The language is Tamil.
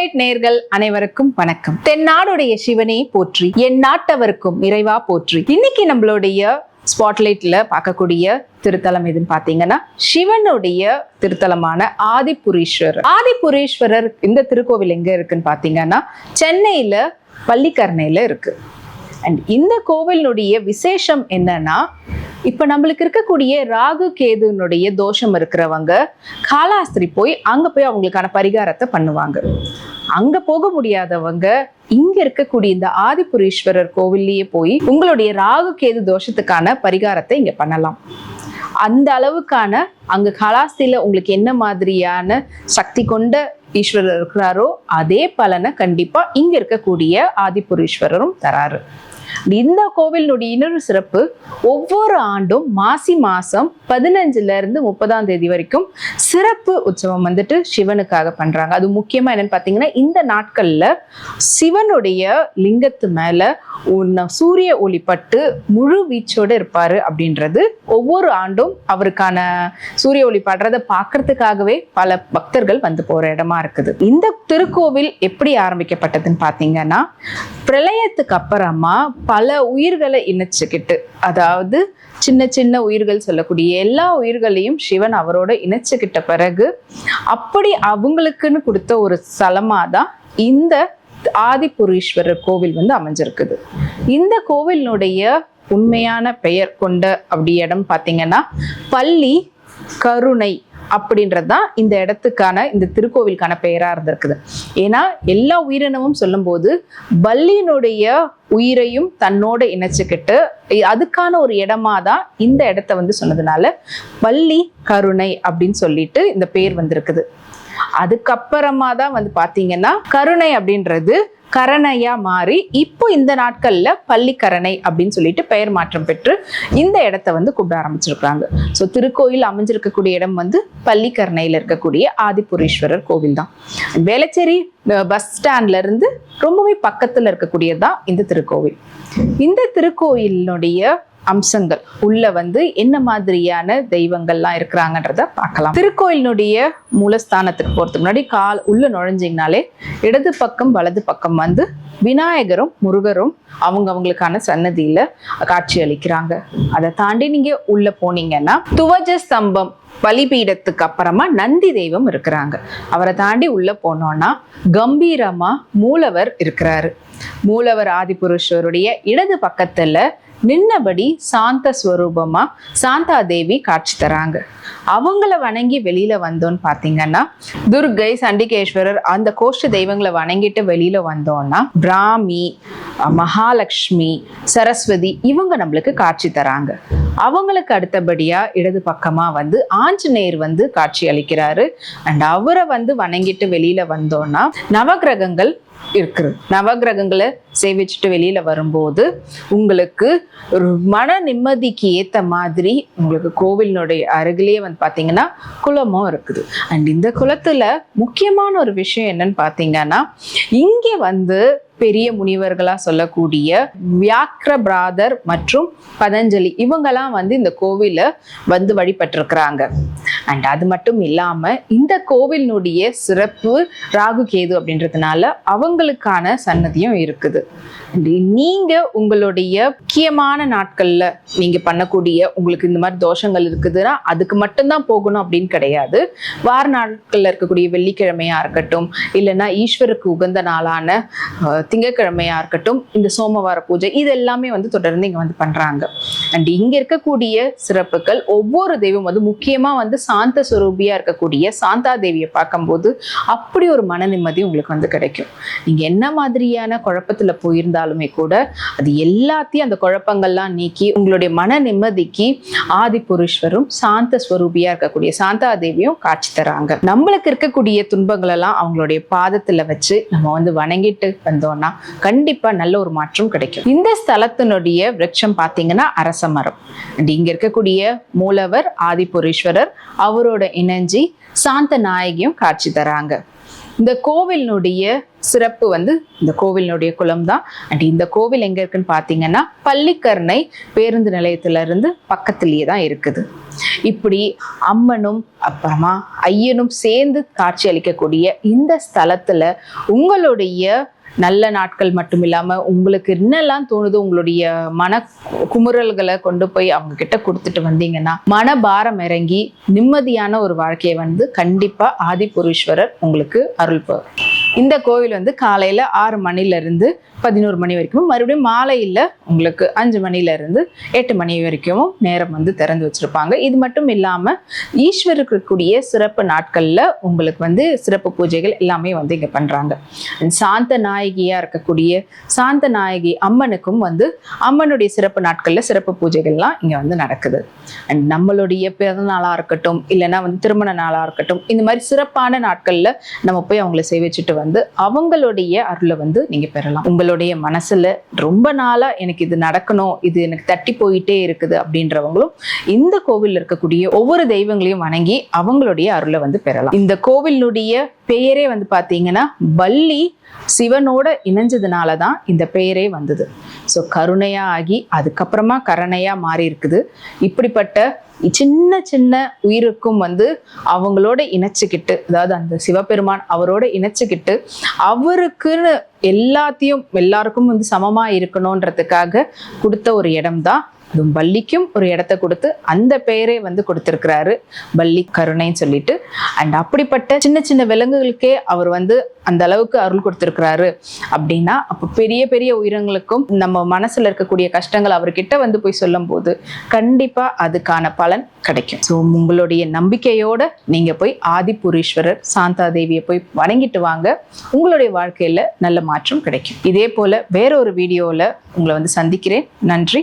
ஸ்பாட்லைட் நேர்கள் அனைவருக்கும் வணக்கம். தென்னாடுடைய சிவனே போற்றி என் நாட்டவருக்கும் இறைவா போற்றி. இன்னைக்கு நம்மளுடைய ஸ்பாட்லைட்ல பார்க்கக்கூடிய திருத்தலம் எதுன்னு பாத்தீங்கன்னா சிவனுடைய திருத்தலமான ஆதிபுரீஸ்வரர். ஆதிபுரீஸ்வரர் இந்த திருக்கோவில் எங்க இருக்குன்னு பாத்தீங்கன்னா சென்னையில பள்ளிக்கரணையில இருக்கு. அண்ட் இந்த கோவிலினுடைய விசேஷம் என்னன்னா இப்ப நம்மளுக்கு இருக்கக்கூடிய ராகு கேதுனுடைய தோஷம் இருக்கிறவங்க காலாஸ்திரி போய் அங்க போய் அவங்களுக்கான பரிகாரத்தை பண்ணுவாங்க. அங்க போக முடியாதவங்க இங்க இருக்கக்கூடிய இந்த ஆதிபுரீஸ்வரர் கோவில்லயே போய் உங்களுடைய ராகு கேது தோஷத்துக்கான பரிகாரத்தை இங்க பண்ணலாம். அந்த அளவுக்கான அங்க கலாஸ்தியில உங்களுக்கு என்ன மாதிரியான சக்தி கொண்ட ஈஸ்வரர் இருக்கிறாரோ அதே பலனை கண்டிப்பா இங்க இருக்கக்கூடிய ஆதிபுரீஸ்வரரும் தராரு. இந்த கோவிலினுடைய இன்னொரு சிறப்பு ஒவ்வொரு ஆண்டும் மாசி மாசம் பதினஞ்சுல இருந்து முப்பதாம் தேதி வரைக்கும் சிறப்பு உற்சவம் வந்துட்டு சிவனுக்காக பண்றாங்க. அது முக்கியமா என்னன்னு பாத்தீங்கன்னா இந்த நாட்கள்ல சிவனுடைய லிங்கத்து மேல சூரிய ஒளி பட்டு முழு வீச்சோட இருப்பாரு அப்படின்றது ஒவ்வொரு ஆண்டும் அவருக்கான சூரிய ஒளி படுறதை பார்க்கறதுக்காகவே பல பக்தர்கள் வந்து போற இடமா இருக்குது. இந்த திருக்கோவில் எப்படி ஆரம்பிக்கப்பட்டதுன்னு பாத்தீங்கன்னா பிரளயத்துக்கு அப்புறமா பல உயிர்களை இணைச்சுக்கிட்டு அதாவது சின்ன சின்ன உயிர்கள் சொல்லக்கூடிய எல்லா உயிர்களையும் சிவன் அவரோட இணைச்சுக்கிட்ட பிறகு அப்படி அவங்களுக்குன்னு கொடுத்த ஒரு ஸ்தலமாக தான் இந்த ஆதிபுரீஸ்வரர் கோவில் வந்து அமைஞ்சிருக்குது. இந்த கோவிலினுடைய உண்மையான பெயர் கொண்ட அப்படி இடம் பார்த்தீங்கன்னா பள்ளி கருணை அப்படின்றது தான் இந்த இடத்துக்கான இந்த திருக்கோவிலுக்கான பெயராக இருந்திருக்குது. ஏன்னா எல்லா உயிரினமும் சொல்லும்போது பல்லியினுடைய உயிரையும் தன்னோட இணைச்சுக்கிட்டு அதுக்கான ஒரு இடமா தான் இந்த இடத்த வந்து சொன்னதுனால பள்ளி கருணை அப்படின்னு சொல்லிட்டு இந்த பேர் வந்திருக்குது. அதுக்கப்புறமா தான் வந்து பார்த்தீங்கன்னா கருணை அப்படின்றது கரணையா மாறி இப்போ இந்த நாட்கள்ல பள்ளிக்கரணை அப்படின்னு சொல்லிட்டு பெயர் மாற்றம் பெற்று இந்த இடத்த வந்து கூப்பிட ஆரம்பிச்சிருக்காங்க. ஸோ திருக்கோயில் அமைஞ்சிருக்கக்கூடிய இடம் வந்து பள்ளிக்கரணையில் இருக்கக்கூடிய ஆதிபுரீஸ்வரர் கோவில் தான். வேளச்சேரி பஸ் ஸ்டாண்ட்ல இருந்து ரொம்பவே பக்கத்துல இருக்கக்கூடியதுதான் இந்த திருக்கோவில். இந்த திருக்கோயிலினுடைய அம்சங்கள். உள்ள வந்து என்ன மாதிரியான தெய்வங்கள்லாம் இருக்கிறாங்கன்றத பார்க்கலாம். திருக்கோயிலினுடைய மூலஸ்தானத்துக்கு போகிறதுக்கு முன்னாடி கால் உள்ள நுழைஞ்சிங்கனாலே இடது பக்கம் வலது பக்கம் வந்து விநாயகரும் முருகரும் அவங்க அவங்களுக்கான சன்னதியில காட்சி அளிக்கிறாங்க. அதை தாண்டி நீங்க உள்ள போனீங்கன்னா துவஜ ஸ்தம்பம் பலிபீடத்துக்கு அப்புறமா நந்தி தெய்வம் இருக்கிறாங்க. அவரை தாண்டி உள்ள போனோம்னா கம்பீரமா மூலவர் இருக்கிறாரு. மூலவர் ஆதிபுருஷருடைய இடது பக்கத்துல நின்னபடி சாந்த ஸ்வரூபமா சாந்தா தேவி காட்சி தராங்க. அவங்கள வணங்கி வெளியில வந்தோன்னு பாத்தீங்கன்னா துர்கை சண்டிகேஸ்வரர் அந்த கோஷ்ட தெய்வங்களை வணங்கிட்டு வெளியில வந்தோம்னா பிராமி மகாலட்சுமி சரஸ்வதி இவங்க நம்மளுக்கு காட்சி தராங்க. அவங்களுக்கு அடுத்தபடியா இடது பக்கமா வந்து ஆஞ்சநேயர் வந்து காட்சி அளிக்கிறாரு. அண்ட் அவரை வந்து வணங்கிட்டு வெளியில வந்தோம்னா நவக்கிரகங்கள் இருக்குது நவக்கிரகங்களை சேவிச்சுட்டு வெளியில வரும்போது உங்களுக்கு மன நிம்மதிக்கு ஏத்த மாதிரி உங்களுக்கு கோவிலினுடைய அருகிலேயே வந்து பாத்தீங்கன்னா குளமும் இருக்குது. அண்ட் இந்த குளத்துல முக்கியமான ஒரு விஷயம் என்னன்னு பாத்தீங்கன்னா இங்கே வந்து பெரிய முனிவர்களா சொல்லக்கூடிய வியாக்கிரபிராதர் மற்றும் பதஞ்சலி இவங்கெல்லாம் வந்து இந்த கோவில வந்து வழிபட்டிருக்கிறாங்க. அண்ட் அது மட்டும் இல்லாம இந்த கோவிலினுடைய சிறப்பு ராகு கேது அப்படின்றதுனால அவங்களுக்கான சன்னதியும் இருக்குது. நீங்க உங்களுடைய முக்கியமான நாட்கள்ல நீங்க பண்ணக்கூடிய உங்களுக்கு இந்த மாதிரி தோஷங்கள் இருக்குதுன்னா அதுக்கு மட்டும்தான் போகணும் அப்படின்னு கிடையாது. வார நாட்கள்ல இருக்கக்கூடிய வெள்ளிக்கிழமையா இருக்கட்டும் இல்லைன்னா ஈஸ்வருக்கு உகந்த நாளான திங்கக்கிழமையாக திங்கட்கிழமையா இருக்கட்டும் இந்த சோமவார பூஜை இது எல்லாமே வந்து தொடர்ந்து இங்க வந்து பண்றாங்க. அண்ட் இங்க இருக்கக்கூடிய சிறப்புகள் ஒவ்வொரு தெய்வம் வந்து முக்கியமா வந்து சாந்த சுரூபியா இருக்கக்கூடிய சாந்தா தேவியை பார்க்கும்போது அப்படி ஒரு மன நிம்மதி உங்களுக்கு வந்து கிடைக்கும். நீங்க என்ன மாதிரியான குழப்பத்துல போயிருந்தாலுமே கூட அது எல்லாத்தையும் அந்த குழப்பங்கள்லாம் நீக்கி உங்களுடைய மன நிம்மதிக்கு ஆதிபுருஷ்வரும் சாந்த ஸ்வரூபியா இருக்கக்கூடிய சாந்தா தேவியும் காட்சி தராங்க. நம்மளுக்கு இருக்கக்கூடிய துன்பங்கள் எல்லாம் அவங்களுடைய பாதத்துல வச்சு நம்ம வந்து வணங்கிட்டு வந்தோம்னா கண்டிப்பா நல்ல ஒரு மாற்றம் கிடைக்கும். இந்த ஸ்தலத்தினுடைய விரட்சம் பார்த்தீங்கன்னா அரச மரம். அண்ட் இங்க இருக்கக்கூடிய மூலவர் ஆதிபுரீஸ்வரர் அவரோட இணைஞ்சி சாந்த நாயகியும் காட்சி தராங்க. இந்த கோவிலினுடைய சிறப்பு வந்து இந்த கோவிலினுடைய குளம் தான். அண்ட் இந்த கோவில் எங்க இருக்குன்னு பார்த்தீங்கன்னா பள்ளிக்கரணை பேருந்து நிலையத்துல இருந்து பக்கத்திலேயே தான் இருக்குது. இப்படி அம்மனும் அப்புறமா ஐயனும் சேர்ந்து காட்சி அளிக்கக்கூடிய இந்த ஸ்தலத்துல உங்களுடைய நல்ல நாட்கள் மட்டும் இல்லாமல் உங்களுக்கு என்னெல்லாம் தோணுதோ உங்களுடைய மன குமுறல்களை கொண்டு போய் அவங்க கிட்ட கொடுத்துட்டு வந்தீங்கன்னா மன பாரம் இறங்கி நிம்மதியான ஒரு வாழ்க்கையை வந்து கண்டிப்பாக ஆதிபுரீஸ்வரர் உங்களுக்கு அருள்பார் இந்த கோவில் வந்து காலையில் ஆறு மணிலேருந்து பதினோரு மணி வரைக்கும் மறுபடியும் மாலையில் உங்களுக்கு அஞ்சு மணில இருந்து எட்டு மணி வரைக்கும் நேரம் வந்து திறந்து வச்சிருப்பாங்க. இது மட்டும் இல்லாம ஈஸ்வருக்கு இருக்கக்கூடிய சிறப்பு நாட்கள்ல உங்களுக்கு வந்து சிறப்பு பூஜைகள் எல்லாமே வந்து இங்க பண்றாங்க. சாந்த நாயகியாக இருக்கக்கூடிய சாந்த நாயகி அம்மனுக்கும் வந்து அம்மனுடைய சிறப்பு நாட்களில் சிறப்பு பூஜைகள்லாம் இங்கே வந்து நடக்குது. அண்ட் நம்மளுடைய பிறந்த நாளா இருக்கட்டும் இல்லைன்னா வந்து திருமண நாளா இருக்கட்டும் இந்த மாதிரி சிறப்பான நாட்கள்ல நம்ம போய் அவங்கள சேவிச்சுட்டு வந்து அவங்களுடைய அருளை வந்து நீங்க பெறலாம். உங்களுடைய மனசுல ரொம்ப நாளா எனக்கு இது நடக்கணும் இது எனக்கு தட்டி போயிட்டே இருக்குது அப்படின்றவங்களும் இந்த கோவில்ல இருக்கக்கூடிய ஒவ்வொரு தெய்வங்களையும் வணங்கி அவங்களுடைய அருளை வந்து பெறலாம். இந்த கோவிலுடைய பெயரே வந்து பாத்தீங்கன்னா பள்ளி சிவனோட இணைஞ்சதுனால தான் இந்த பெயரே வந்தது. ஸோ கருணையா ஆகி அதுக்கப்புறமா கருணையா மாறி இருக்குது இப்படிப்பட்ட சின்ன சின்ன உயிருக்கும் வந்து அவங்களோட இணைச்சுக்கிட்டு அதாவது அந்த சிவபெருமான் அவரோட இணைச்சுக்கிட்டு அவருக்குன்னு எல்லாத்தையும் எல்லாருக்கும் வந்து சமமா இருக்கணுன்றதுக்காக கொடுத்த ஒரு இடம்தான் அதுவும் பள்ளிக்கும் ஒரு இடத்த கொடுத்து அந்த பெயரே வந்து கொடுத்துருக்கிறாரு. பள்ளி கருணைன்னு சொல்லிட்டு. அண்ட் அப்படிப்பட்ட சின்ன சின்ன விலங்குகளுக்கே அவர் வந்து அந்த அளவுக்கு அருள் கொடுத்துருக்கிறாரு. அப்படின்னா அப்போ பெரிய பெரிய உயிரங்களுக்கும் நம்ம மனசுல இருக்கக்கூடிய கஷ்டங்கள் அவர்கிட்ட வந்து போய் சொல்லும்போது கண்டிப்பா அதுக்கான பலன் கிடைக்கும். ஸோ உங்களுடைய நம்பிக்கையோட நீங்க போய் ஆதிபுரீஸ்வரர் சாந்தா தேவியை போய் வணங்கிட்டு வாங்க. உங்களுடைய வாழ்க்கையில நல்ல மாற்றம் கிடைக்கும். இதே போல வேறொரு வீடியோவில் உங்களை வந்து சந்திக்கிறேன். நன்றி.